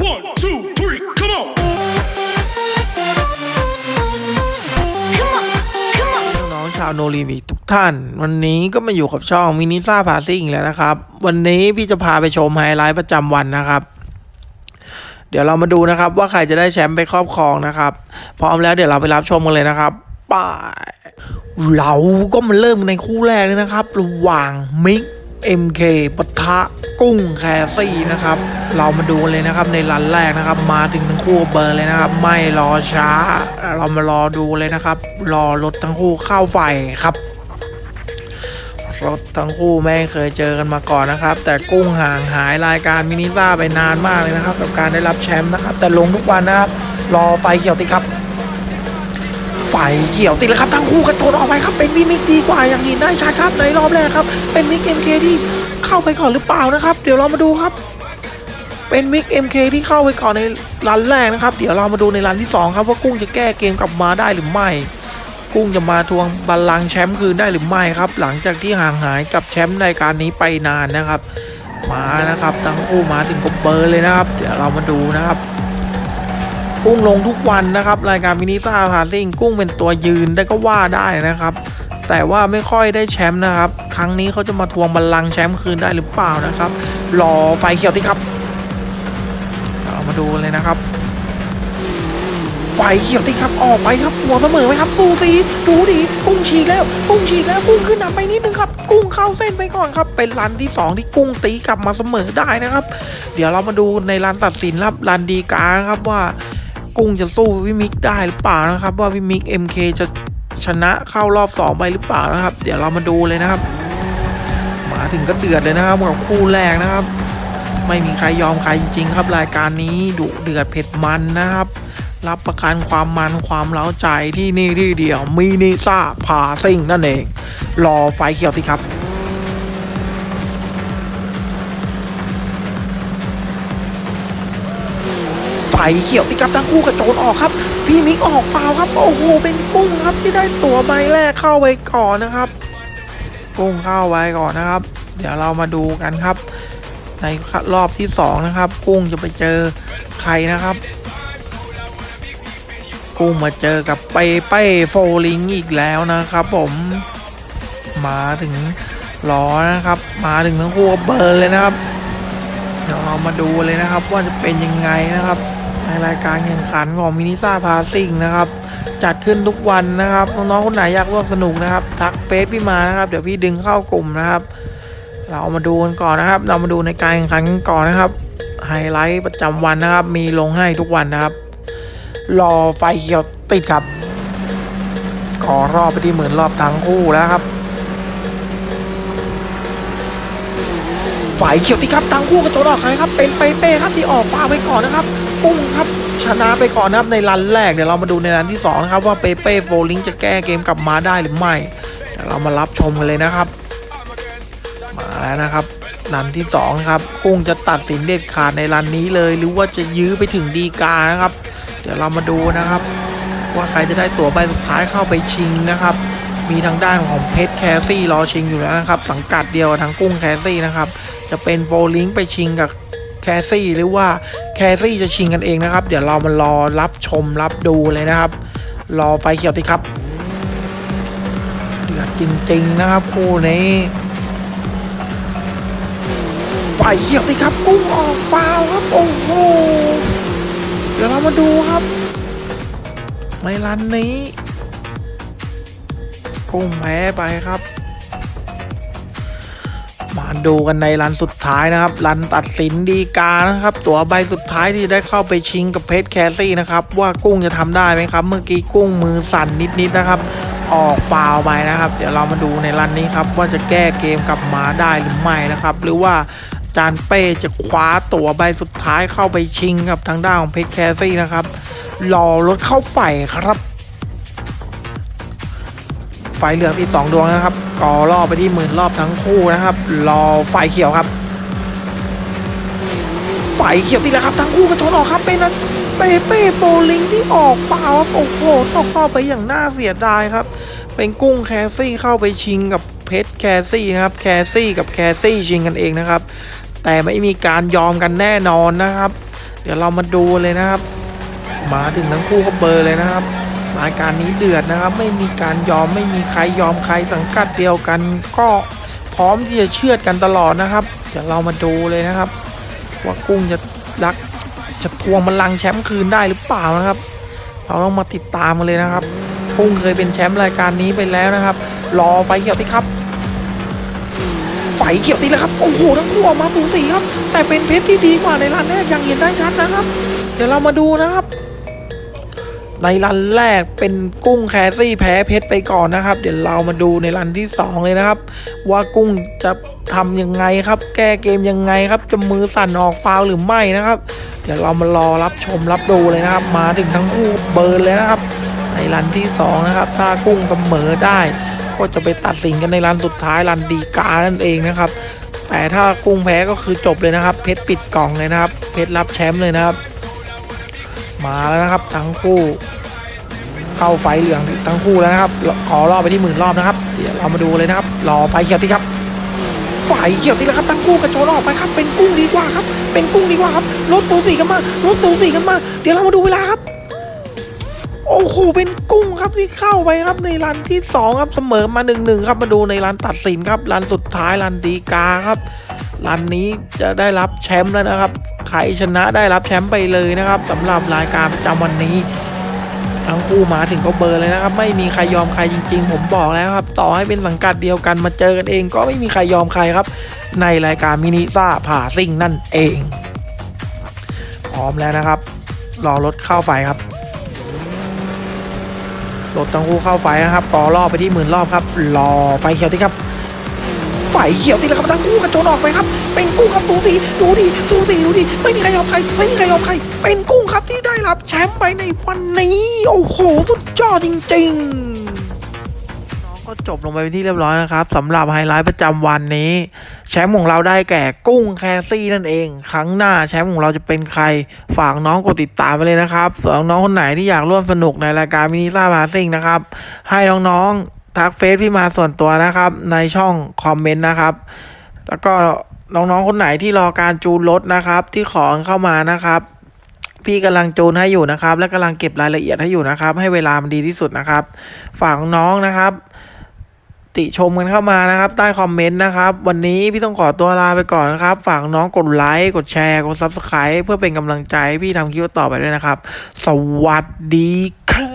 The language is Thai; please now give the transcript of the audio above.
One, two, three, come on! Come on, come on. น้องๆชาวโนรีวิทุกท่าน วันนี้ก็มาอยู่กับช่องมินิซ่าพาซิ่งแล้วนะครับ วันนี้พี่จะพาไปชมไฮไลท์ประจำวันนะครับ เดี๋ยวเรามาดูนะครับ ว่าใครจะได้แชมป์ไปครอบครองนะครับ พร้อมแล้วเดี๋ยวเราไปรับชมกันเลยนะครับไป้ายเราก็มาเริ่มในคู่แรกเลยนะครับ ระหว่างมิก MK ปะทะกุ้งแคซี่นะครับ เรามาดูเลยนะครับในรันแรกนะครับ มาถึงทั้งคู่เบอร์เลยนะครับ ไม่รอช้า เรามารอดูเลยนะครับ รอรถทั้งคู่เข้าไฟครับ รถทั้งคู่ไม่เคยเจอกันมาก่อนนะครับ แต่กุ้งห่างหายรายการมินิซ่าไปนานมากเลยนะครับ กับการได้รับแชมป์นะครับ แต่ลงทุกวันนะครับ รอไฟเขียวติครับ ไฟเขียวติดแล้วครับทั้งคู่กระโดดออกไปครับ เป็นวิมิกดีกว่าอย่างนี้ได้ชัดครับในรอบแรกครับ เป็นมิกเอ็มเคที่เข้าไปก่อนหรือเปล่านะครับ เดี๋ยวเรามาดูครับ เป็นมิกเอ็มเคที่เข้าไปก่อนในรันแรกนะครับ เดี๋ยวเรามาดูในรันที่สองครับว่ากุ้งจะแก้เกมกลับมาได้หรือไม่ กุ้งจะมาทวงบัลลังก์แชมป์คืนได้หรือไม่ครับ หลังจากที่ห่างหายกับแชมป์รายการนี้ไปนานนะครับ มานะครับทั้งคู่มาถึงกับเบอร์เลยนะครับ เดี๋ยวเรามาดูนะครับ กุ้งลงทุกวันนะครับ รายการมินิซ่าพาซิ่งกุ้งเป็นตัวยืนได้ก็ว่าได้นะครับ แต่ว่าไม่ค่อยได้แชมป์นะครับ ครั้งนี้เขาจะมาทวงบัลลังก์แชมป์คืนได้หรือเปล่านะครับ รอไฟเขียวติครับเรามาดูเลยนะครับไฟเขียวติครับออกไปครับหัวเสมอไหมครับสูสีดูดิกุ้งฉีกแล้วกุ้งฉีกแล้วกุ้งขึ้นนำไปนิดนึงครับ กุ้งเข้าเส้นไปก่อนครับ เป็นรันที่สองที่กุ้งตีกลับมาเสมอได้นะครับ เดี๋ยวเรามาดูในรันตัดสินครับรันดีกาครับว่า กุ้งจะสู้วิมิกได้หรือเปล่านะครับ ว่าวิมิก MK จะชนะเข้ารอบสองไปหรือเปล่านะครับ เดี๋ยวเรามาดูเลยนะครับ มาถึงก็เดือดเลยนะครับกับคู่แรกนะครับ ไม่มีใครยอมใครจริงๆ ครับรายการนี้ดุเดือดเผ็ดมันนะครับ รับประกันความมันความเล้าใจที่นี่ที่เดียวมินิซ่าพาซิ่งนั่นเอง รอไฟเขียวสิครับ เขียวที่กับทั้งคู่กระโจนออกครับ พี่มิกออกฟาวครับ โอ้โห เป็นกุ้งครับที่ได้ตัวใบแรกเข้าไปก่อนนะครับ กุ้งเข้าไว้ก่อนนะครับ เดี๋ยวเรามาดูกันครับ ในรอบที่สองนะครับ กุ้งจะไปเจอใครนะครับ กุ้งมาเจอกับเปเป้โฟลิงอีกแล้วนะครับ ผมมาถึงล้อนะครับ มาถึงทั้งคู่เบิร์นเลยนะครับเดี๋ยวเรามาดูเลยนะครับ ว่าจะเป็นยังไงนะครับ ในรายการแข่งขันของมินิซ่าพาซิ่งนะครับ จัดขึ้นทุกวันนะครับ น้องๆคนไหนอยากร่วมสนุกนะครับ ทักเฟซพี่มานะครับ เดี๋ยวพี่ดึงเข้ากลุ่มนะครับ เรามาดูกันก่อนนะครับ เรามาดูในการแข่งขันกันก่อนนะครับ ไฮไลท์ประจำวันนะครับ มีลงให้ทุกวันนะครับ รอไฟเขียวติดครับ ขอรอบไปที่หมื่นรอบทั้งคู่แล้วครับไฟเขียวติดครับทั้งคู่กระโจนออกใครครับ เป็นเปเป้ครับที่ออกฟ้าไปก่อนนะครับ ปุ้งครับชนะไปก่อนนะครับในรันแรกเดี๋ยวเรามาดูในรันที่สองนะครับว่าเปเป้โฟลิงจะแก้เกมกลับมาได้หรือไม่เดี๋ยวเรามารับชมกันเลยนะครับ มาแล้วนะครับรันที่สองครับกุ้งจะตัดสินเด็ดขาดในรันนี้เลย หรือว่าจะยื้อไปถึงดีกานะครับ เดี๋ยวเรามาดูนะครับ ว่าใครจะได้ตั๋วใบสุดท้ายเข้าไปชิงนะครับ มีทางด้านของเพชรแคสซี่รอชิงอยู่แล้วนะครับ สังกัดเดียวกับทางกุ้งแคสซี่นะครับ จะเป็นโฟลิงไปชิงกับแคสซี่หรือว่า แคซี่จะชิงกันเองนะครับ เดี๋ยวเรามารอรับชมรับดูเลยนะครับ รอไฟเขียวติครับเดือดจริงๆนะครับคู่นี้ไฟเขียวติครับกุ้งออกฟาวครับโอ้โหเดี๋ยวเรามาดูครับ ในรันนี้กุ้งแพ้ไปครับ มาดูกันในรันสุดท้ายนะครับ รันตัดสินดีกานะครับ ตัวใบสุดท้ายที่ได้เข้าไปชิงกับเพชรแคสซี่นะครับ ว่ากุ้งจะทำได้ไหมครับ เมื่อกี้กุ้งมือสั่นนิดๆนะครับ ออกฟาวไปนะครับ เดี๋ยวเรามาดูในรันนี้ครับ ว่าจะแก้เกมกลับมาได้หรือไม่นะครับ หรือว่าจานเป้จะคว้าตัวใบสุดท้ายเข้าไปชิงกับทางด้านของเพชรแคสซี่นะครับรอรถเข้าไฟครับ ไฟเหลืองอีกสองดวงนะครับก่อรอบไปที่หมื่นรอบทั้งคู่นะครับ รอไฟเขียวครับ ไฟเขียวติดแล้วครับ ทั้งคู่กระโจนออกครับ เป็นนั้นเปเป้โฟลิงที่ออกฟาครับโอ้โหตกรอบไปอย่างน่าเสียดายครับ เป็นกุ้งแคสซี่เข้าไปชิงกับเพชรแคสซี่นะครับ แคสซี่กับแคสซี่ชิงกันเองนะครับ แต่ไม่มีการยอมกันแน่นอนนะครับ เดี๋ยวเรามาดูเลยนะครับ มาถึงทั้งคู่ก็เบอร์เลยนะครับ รายการนี้เดือดนะครับ ไม่มีการยอมไม่มีใครยอมใครสังกัดเดียวกัน ก็พร้อมที่จะเชื่อดกันตลอดนะครับ เดี๋ยวเรามาดูเลยนะครับ ว่ากุ้งจะรักจะทวงบัลลังก์แชมป์คืนได้หรือเปล่านะครับ เราต้องมาติดตามกันเลยนะครับกุ้งเคยเป็นแชมป์รายการนี้ไปแล้วนะครับ รอไฟเขียวที่ครับไฟเขียวตีแล้วครับ โอ้โห ทั้งคู่ออกมาสูสีครับ แต่เป็นเพชรที่ดีกว่าในรันแรกอย่างเห็นได้ชัดนะครับ เดี๋ยวเรามาดูนะครับ ในรันแรกเป็นกุ้งแคซี่แพ้เพชรไปก่อนนะครับ เดี๋ยวเรามาดูในรันที่สองเลยนะครับ ว่ากุ้งจะทำยังไงครับ แก้เกมยังไงครับ จะมือสั่นออกฟาวหรือไม่นะครับ เดี๋ยวเรามารอรับชมรับดูเลยนะครับ มาถึงทั้งคู่เบิร์นเลยนะครับ ในรันที่สองนะครับ ถ้ากุ้งเสมอได้ ก็จะไปตัดสินกันในรันสุดท้ายรันดีกานั่นเองนะครับ แต่ถ้ากุ้งแพ้ก็คือจบเลยนะครับ เพชรปิดกล่องเลยนะครับ เพชรรับแชมป์เลยนะครับ มาแล้วนะครับ ทั้งคู่ เข้าไฟเหลืองทั้งคู่แล้วนะครับ ขอรอบไปที่หมื่นรอบนะครับเดี๋ยวเรามาดูเลยนะครับรอไฟเขียวที่ครับไฟเขียวที่แล้วครับทั้งคู่กระโจนออกไปครับ เป็นกุ้งดีกว่าครับ เป็นกุ้งดีกว่าครับรถตูสีกันมารถตูสีกันมา เดี๋ยวเรามาดูเวลาครับ โอ้โหเป็นกุ้งครับที่เข้าไปครับในรันที่สองครับเสมอมาหนึ่งหนึ่งครับมาดูในรันตัดสินครับรันสุดท้ายรันดีกาครับรันนี้จะได้รับแชมป์แล้วนะครับ ใครชนะได้รับแชมป์ไปเลยนะครับสำหรับรายการประจำวันนี้ ทั้งคู่มาถึงก็เบอร์เลยนะครับ ไม่มีใครยอมใครจริง ๆ ผมบอกแล้วครับ ต่อให้เป็นสังกัดเดียวกันมาเจอกันเองก็ไม่มีใครยอมใครครับ ในรายการมินิซ่าผ่าซิ่งนั่นเอง พร้อมแล้วนะครับ รอรถเข้าไฟครับรถทั้งคู่เข้าไฟนะครับต่อรอบไปที่หมื่นรอบครับรอไฟเขียวที่ครับ ไฟเขียวที่แล้วครับทั้งคู่กระโจนออกไปครับ เป็นกุ้งครับสูสีดูดิสูสีดูดิไม่มีใครยอมใครไม่มีใครยอมใคร เป็นกุ้งครับที่ได้รับแชมป์ไปในวันนี้โอ้โหสุดยอดจริงๆน้องก็จบลงไปเป็นที่เรียบร้อยนะครับสำหรับไฮไลท์ประจำวันนี้ แชมป์ของเราได้แก่กุ้งแคซี่นั่นเอง ครั้งหน้าแชมป์ของเราจะเป็นใครฝากน้องกดติดตามไปเลยนะครับส่วนน้องคนไหนที่อยากร่วมสนุกในรายการมินิซ่าพาซิ่งนะครับให้น้องๆ ทักเฟซพี่มาส่วนตัวนะครับ ในช่องคอมเมนต์นะครับ แล้วก็น้องๆคนไหนที่รอการจูนรถนะครับ ที่ขอเข้ามานะครับ พี่กำลังจูนให้อยู่นะครับ และกำลังเก็บรายละเอียดให้อยู่นะครับ ให้เวลามันดีที่สุดนะครับ ฝากน้องนะครับ ติชมกันเข้ามานะครับ ใต้คอมเมนต์นะครับ วันนี้พี่ต้องขอตัวลาไปก่อนนะครับ ฝากน้องกดไลค์กดแชร์กด Subscribe เพื่อเป็นกำลังใจพี่ทำคลิปต่อไปด้วยนะครับ สวัสดีครับ